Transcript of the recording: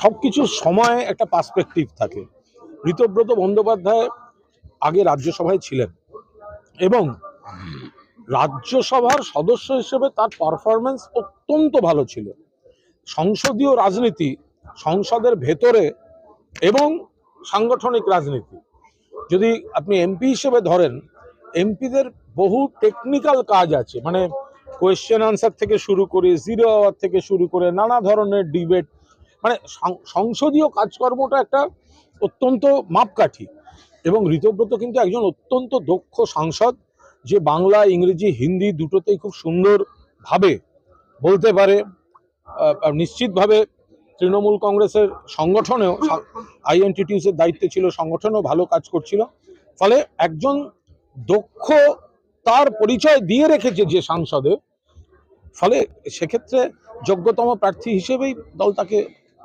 সব কিছুর সময় একটা পার্সপেক্টিভ থাকে। ঋতব্রত বন্দ্যোপাধ্যায় আগে রাজ্যসভায় ছিলেন এবং রাজ্যসভার সদস্য হিসেবে তার পারফরমেন্স অত্যন্ত ভালো ছিল। সংসদীয় রাজনীতি, সংসদের ভেতরে এবং সাংগঠনিক রাজনীতি। যদি আপনি এমপি হিসেবে ধরেন এমপিদের বহু টেকনিক্যাল কাজ আছে। মানে কোয়েশ্চেন আনসার থেকে শুরু করে জিরো আওয়ার থেকে শুরু করে, নানা ধরনের ডিবেট মানে সংসদীয় কাজকর্মটা একটা অত্যন্ত মাপকাঠি। এবং ঋতব্রত কিন্তু একজন অত্যন্ত দক্ষ সাংসদ, যে বাংলা, ইংরেজি, হিন্দি দুটোতেই খুব সুন্দরভাবে বলতে পারে। নিশ্চিতভাবে তৃণমূল কংগ্রেসের সংগঠনেও আইএনটিটিউসের দায়িত্বে ছিল, সংগঠনেও ভালো কাজ করছিল। ফলে একজন দক্ষ তার পরিচয় দিয়ে রেখেছে যে সাংসদে। ফলে সেক্ষেত্রে যোগ্যতম প্রার্থী হিসেবেই দল তাকে